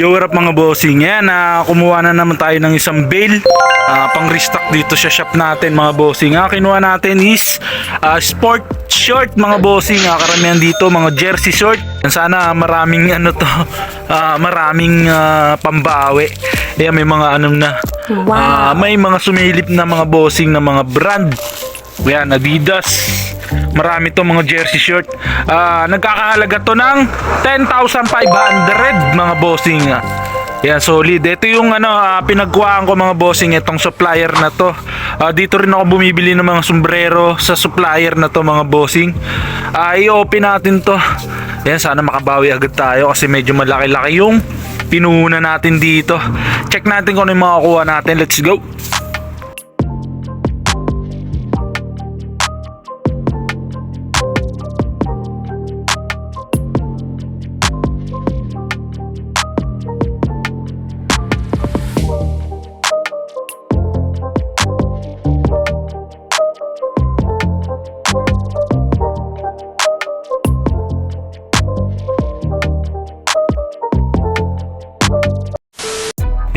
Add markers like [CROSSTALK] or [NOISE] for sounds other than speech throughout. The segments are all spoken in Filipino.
Yo, what up mga bossing? Yan, na kumuha na naman tayo ng isang bail ah, pang restock dito sa shop natin mga bossing. Ah, kinuha natin is ah, sport short mga bossing. Ah, karamihan dito mga jersey short. Yan, Sana maraming [LAUGHS] ano to, ah, maraming ah, pambawi. Yan, may mga anong na. Ah, may mga sumilip na mga bossing na mga brand. Yan, Adidas. Marami to mga jersey shirt. Ah, nagkakahalaga to ng 10,500 mga bossing. Yan, solid. Ito yung ano, ah, pinagkuhaan ko mga bossing itong supplier na to. Ah, dito rin ako bumibili ng mga sombrero sa supplier na to mga bossing. Ah, i-open natin to. Yan, sana makabawi agad tayo kasi medyo malaki-laki yung pinuhunan natin dito. Check natin kung ano yung makakuha natin. Let's go.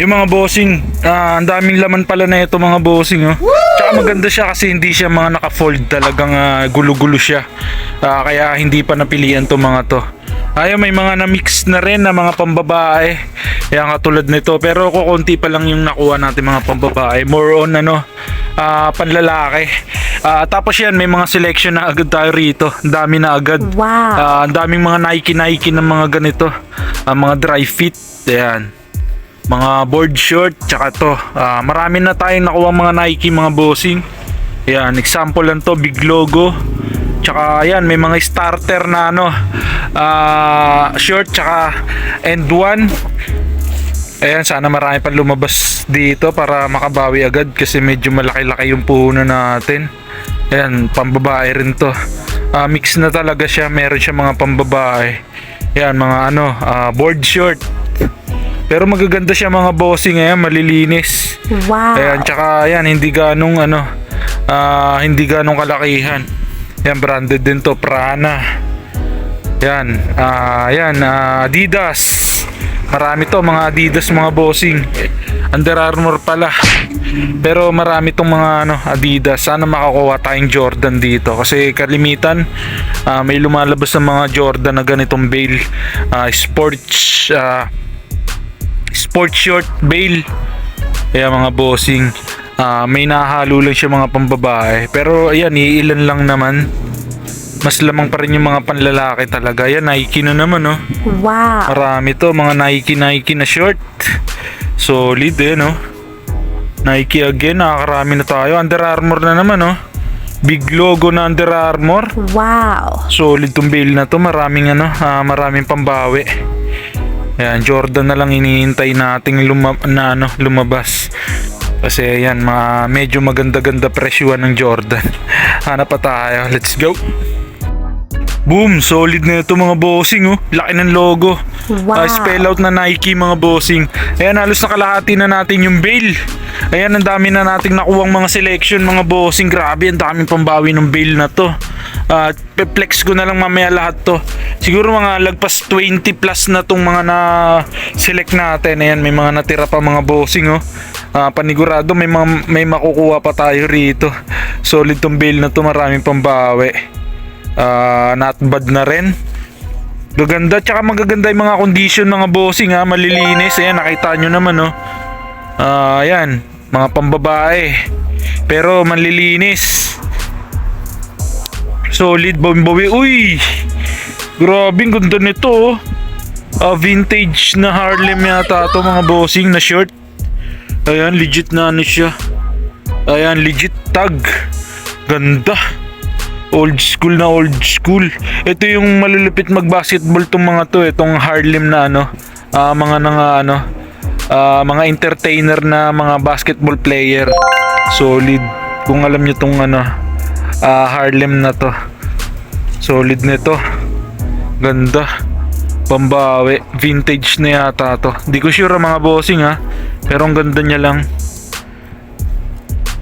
Yung mga bossing, ah, ang daming laman pala na ito mga bossing. Oh. Tsaka maganda siya kasi hindi siya mga naka-fold talagang ah, gulo-gulo siya. Ah, kaya hindi pa napilian to mga to. Ayun, may mga na-mix na rin na mga pambabae. Yan katulad nito. Pero kukunti pa lang yung nakuha natin mga pambabae. More on ano, ah, panlalaki. Ah, tapos yan, may mga selection na agad tayo rito. Ang dami na agad. Wow. Ah, ang daming mga Nike Nike ng mga ganito. Ah, mga dry fit. Ayan. Mga board short, tsaka to. Ah, marami na tayong nakuha mga Nike mga bossing. Ayan, example lang to, big logo. Tsaka ayan, may mga starter na ano, ah, short, tsaka end one. Ayan, sana marami pa lumabas dito para makabawi agad kasi medyo malaki-laki yung puhunan natin. Ayan, pambabae rin to. Ah, mix na talaga siya, meron siya mga pambabae. Ayan, mga ano, ah, board short. Pero magaganda siya mga bossing ngayon, malilinis. Wow. Ayan, tsaka ayan, hindi ganong ano, ah, hindi ganong kalakihan. Yan, branded din to, Prana. Yan, ah, yan, ah, Adidas. Marami to, mga Adidas, mga bossing. Under Armour pala. Pero marami tong mga ano, Adidas. Sana makakuha tayong Jordan dito. Kasi kalimitan, ah, may lumalabas ng mga Jordan na ganitong bail. Ah, sports, ah, sport short bail. Kaya mga bossing, ah, may nahalo lang siya mga pambabae. Pero ayan, iilan lang naman. Mas lamang pa rin yung mga panlalaki talaga. Yan, Nike na naman, oh. Wow. Marami to, mga Nike Nike na short. Solid eh, no? Nike again, nakakarami na tayo. Under Armour na naman, oh. Big logo na Under Armour. Wow. Solid tong bail na to. Maraming ano, ah, maraming pambawi. Ayan, Jordan na lang iniintay nating luma- na, ano, lumabas. Kasi yan, mga, medyo maganda-ganda presyuan ng Jordan. [LAUGHS] Hanap pa tayo. Let's go. Boom! Solid na ito mga bossing oh. Laki ng logo. Wow. Ah, spell out na Nike mga bossing. Ayan, halos nakalahati na natin yung bail. Ayan, ang dami na nating nakuwang mga selection mga bossing. Grabe, ang daming pambawi ng bail na to. Ah, pe-flex ko na lang mamaya lahat to. Siguro mga lagpas 20 plus na tong mga na select natin. Ayan, may mga natira pa mga bossing oh. Ah, panigurado may mga, may makukuha pa tayo rito. Solid tong bail na to, maraming pambawi. Ah, not bad na rin. Gaganda, tsaka magaganda yung mga condition mga bossing ha, malilinis. Ayan, nakita nyo naman oh. Ah, ayan, mga pambabae. Pero manlilinis. Solid bombawi. Uy! Grabe, ganda nito. Ah, vintage na Harlem yata to mga bossing na short. Ayan, legit na ano siya. Ayan, legit tag. Ganda. Old school na old school. Ito yung malulupit mag-basketball tong mga to, itong Harlem na ano, ah, mga nga ano, ah, mga entertainer na mga basketball player. Solid. Kung alam niyo tong ano, ah, Harlem na to. Solid nito. Ganda. Pambawi. Vintage na yata to. Di ko sure mga bossing ha. Pero ang ganda niya lang.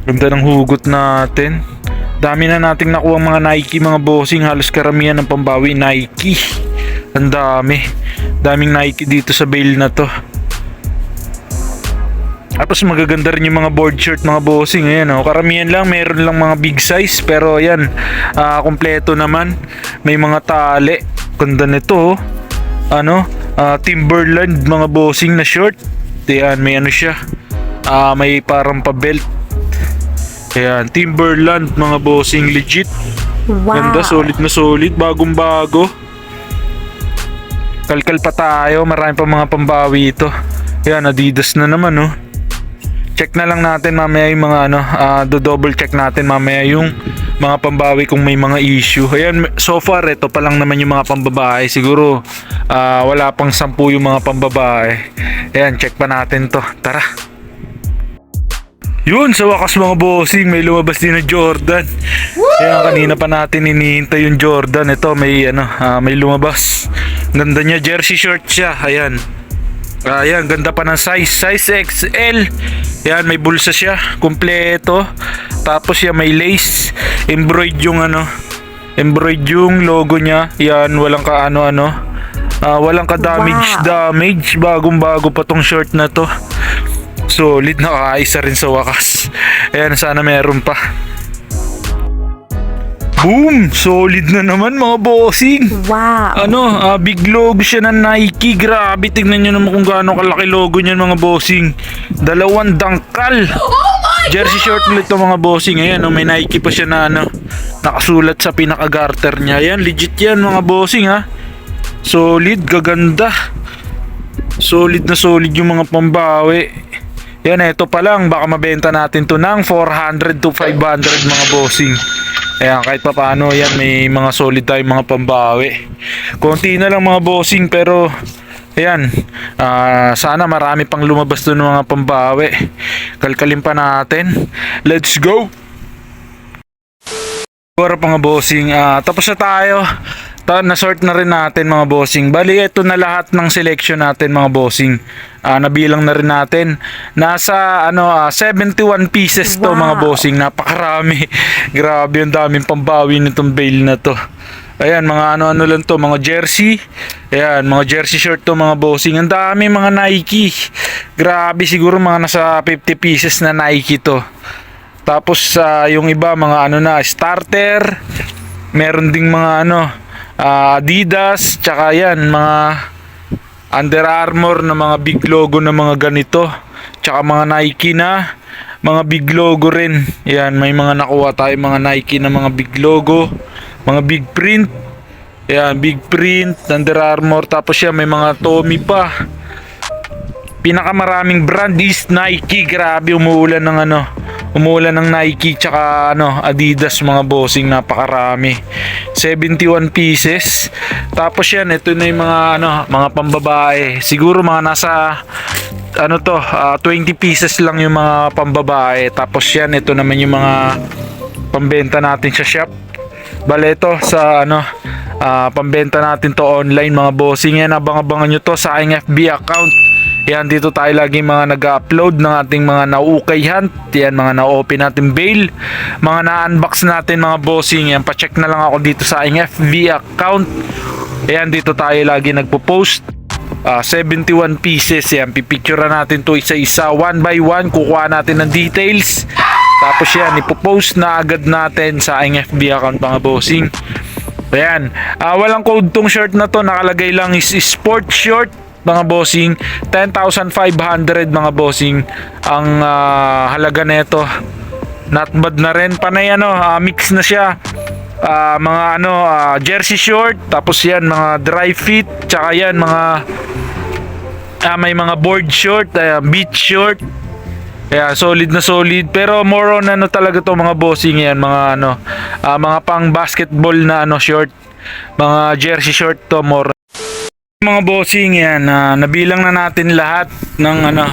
Ganda ng hugot natin. Dami na nating nakuha mga Nike mga bossing. Halos karamihan ng pambawi Nike. Ang dami. Daming Nike dito sa bail na to. Tapos magaganda rin yung mga board shirt mga bossing. Ayan oh. Karamihan lang, meron lang mga big size. Pero ayan, ah, kompleto naman. May mga tali. Ganda nito oh. Ano? ah, Timberland mga bossing na short. Ayan, may ano siya. Ah, may parang pa-belt. Ayan, Timberland mga bossing legit. Wow. Ganda, solid na solid, bagong bago. Kalkal pa tayo, marami pa mga pambawi ito. Ayan, Adidas na naman, oh. Check na lang natin mamaya yung mga ano, ah, do double check natin mamaya yung mga pambawi kung may mga issue. Ayan, so far ito pa lang naman yung mga pambabae. Siguro ah, wala pang sampu yung mga pambabae. Ayan, check pa natin to. Tara. Yun, sa wakas mga bossing, may lumabas din na Jordan. Kaya kanina pa natin hinihintay yung Jordan. Ito, may ano, ah, may lumabas. Ganda niya, jersey short siya. Ayan. Ayan, ganda pa ng size. Size XL. Ayan, may bulsa siya. Kompleto. Tapos yan, may lace. Embroid yung ano. Embroid yung logo niya. Yan, walang ka ano-ano. Ah, walang ka damage Wow. damage. Bagong bago pa tong short na to. Solid na kaisa rin sa wakas. Ayan, sana meron pa. Boom! Solid na naman mga bossing. Wow. Ano, ah, big logo siya ng Nike. Grabe, tignan nyo naman kung gaano kalaki logo niyan mga bossing. Dalawang dangkal. Jersey short ulit to mga bossing. Ayan, oh, may Nike pa siya na ano, nakasulat sa pinaka-garter niya. Ayan, legit yan mga bossing ha. Solid, gaganda. Solid na solid yung mga pambawi. Yan, ito pa lang. Baka mabenta natin to ng 400 to 500 mga bossing. Ayan, kahit pa paano, yan, may mga solid tayong mga pambawi. Konti na lang mga bossing, pero, ayan, ah, sana marami pang lumabas doon ng mga pambawi. Kalkalin pa natin. Let's go! Para pa mga bossing, ah, tapos na tayo. Ta na-sort na rin natin mga bossing. Bali, ito na lahat ng selection natin mga bossing. Ah, nabilang na rin natin. Nasa ano ah, 71 pieces to Wow. mga bossing. Napakarami. [LAUGHS] Grabe yung daming pambawi nitong bale na to. Ayan, mga ano-ano lang to, mga jersey. Ayan, mga jersey shirt to mga bossing. Ang dami mga Nike. Grabe siguro mga nasa 50 pieces na Nike to. Tapos sa yung iba mga ano na starter. Meron ding mga ano ah, Adidas, tsaka yan mga Under Armour na mga big logo na mga ganito. Tsaka mga Nike na mga big logo rin. Yan, may mga nakuha tayo mga Nike na mga big logo, mga big print. Yan, big print, Under Armour. Tapos yan, may mga Tommy pa pinakamaraming brand is Nike. Grabe umuulan ng ano, umuulan ng Nike tsaka ano, Adidas mga bossing napakarami. 71 pieces. Tapos yan, ito na yung mga ano, mga pambabae. Siguro mga nasa ano to, ah, 20 pieces lang yung mga pambabae. Tapos yan, ito naman yung mga pambenta natin sa shop. Bale ito sa ano ah, pambenta natin to online mga bossing yan abang-abangan nyo to sa aking FB account yan dito tayo lagi mga nag-upload ng ating mga na-ukay hunt. Yan mga na-open natin bail. Mga na-unbox natin mga bossing. Yan pa-check na lang ako dito sa aking FB account. Yan dito tayo lagi nagpo-post. Ah, 71 pieces. Yan pipicture natin to isa-isa. One by one kukuha natin ng details. Tapos yan ipopost na agad natin sa aking FB account mga bossing. Ayan Ah, walang code tong shirt na to. Nakalagay lang is sport short mga bossing. 10,500 mga bossing ang ah, halaga nito. Not bad na rin. Panay ano ah, mix na siya. Ah, mga ano ah, jersey short tapos yan mga dry fit tsaka yan mga ah, may mga board short ah, beach short. Kaya solid na solid. Pero more on ano talaga to mga bossing yan mga ano ah, mga pang basketball na ano short. Mga jersey short to more mga bossing yan ah, nabilang na natin lahat ng ano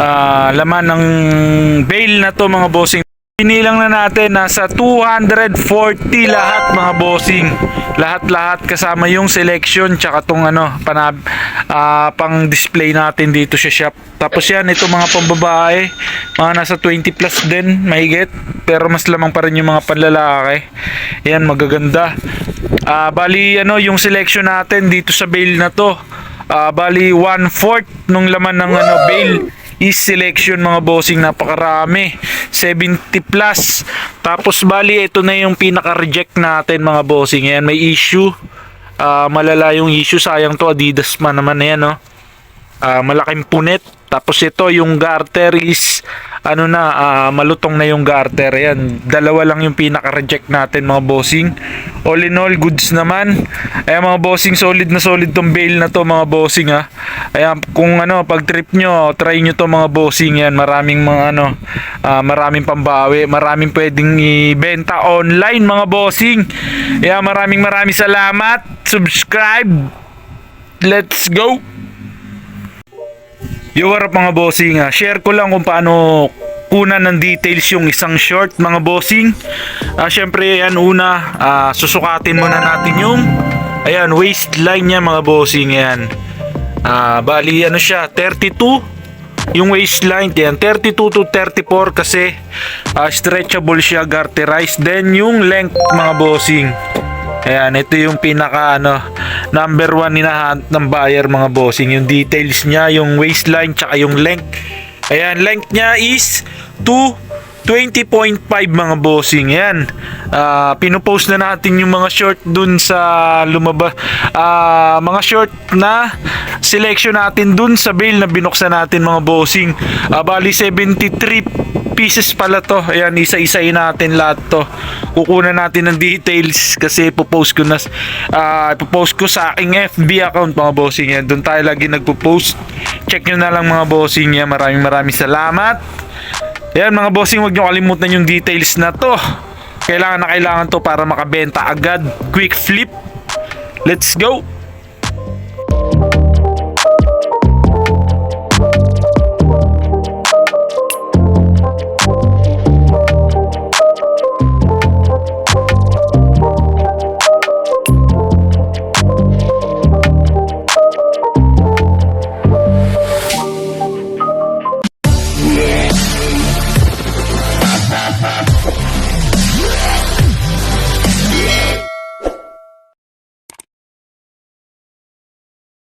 ah, laman ng bail na to mga bossing Pinilang na natin nasa 240 lahat mga bossing. Lahat-lahat kasama yung selection tsaka tong ano panab ah, pang display natin dito sa shop. Tapos yan ito mga pambabae, mga nasa 20 plus din mahigit pero mas lamang pa rin yung mga panlalaki. Yan magaganda. Ah, bali ano yung selection natin dito sa bale na to. Ah, bali 1/4 nung laman ng ano bale is selection mga bossing. Napakarami. 70 plus. Tapos bali ito na yung pinaka reject natin mga bossing. Yan may issue. Ah, malala yung issue. Sayang to Adidas man naman. Na yan no Ah, malaking punit tapos ito yung garter is ano na ah, malutong na yung garter. Yan dalawa lang yung pinaka reject natin mga bossing. All in all goods naman. Ay mga bossing solid na solid tong bail na to mga bossing ha ayan kung ano pag trip nyo try nyo to mga bossing. Yan maraming mga ano ah, maraming pambawi. Maraming pwedeng ibenta online mga bossing. Kaya maraming maraming salamat. Subscribe. Let's go Yo, what up mga bossing? Ah, share ko lang kung paano kunan ng details yung isang short mga bossing. Ah, syempre yan una, ah, susukatin muna natin yung ayan, waistline niya mga bossing yan. Ah, bali ano siya, 32 yung waistline yan 32 to 34 kasi ah, stretchable siya garterized then yung length mga bossing Ayan, ito yung pinaka ano, number one hinahanap ng buyer mga bossing. Yung details niya, yung waistline, tsaka yung length. Ayan, length niya is 2 20.5 mga bossing. Ayan. Ah, pinopost na natin yung mga short dun sa lumaba ah, mga short na selection natin dun sa bail na binuksan natin mga bossing. Ah, bali 73 pieces pala to. Ayan, isa-isayin natin lahat to. Kukunan natin ng details kasi ipopost ko na ah ipopost ko sa aking FB account mga bossing yan. Doon tayo lagi nagpo-post. Check nyo na lang mga bossing yan. Maraming maraming salamat. Ayan mga bossing, huwag nyo kalimutan yung details na to. Kailangan na kailangan to para makabenta agad. Quick flip. Let's go!